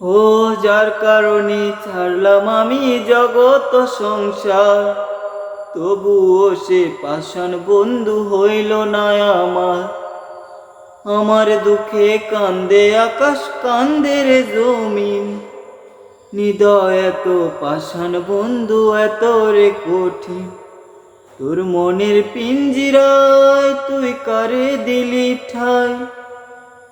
ও যার কারণে ছাড়লাম আমি জগত সংসার, তবুও সে পাষাণ বন্ধু হইল না আমার। আমার দুঃখে কান্দে আকাশ, কান্দে রে জমিন। হৃদয় এত পাষাণ বন্ধু, এত রে কঠিন। তোর মনের পিঞ্জিরায় তুই কারে দিলি ঠাই?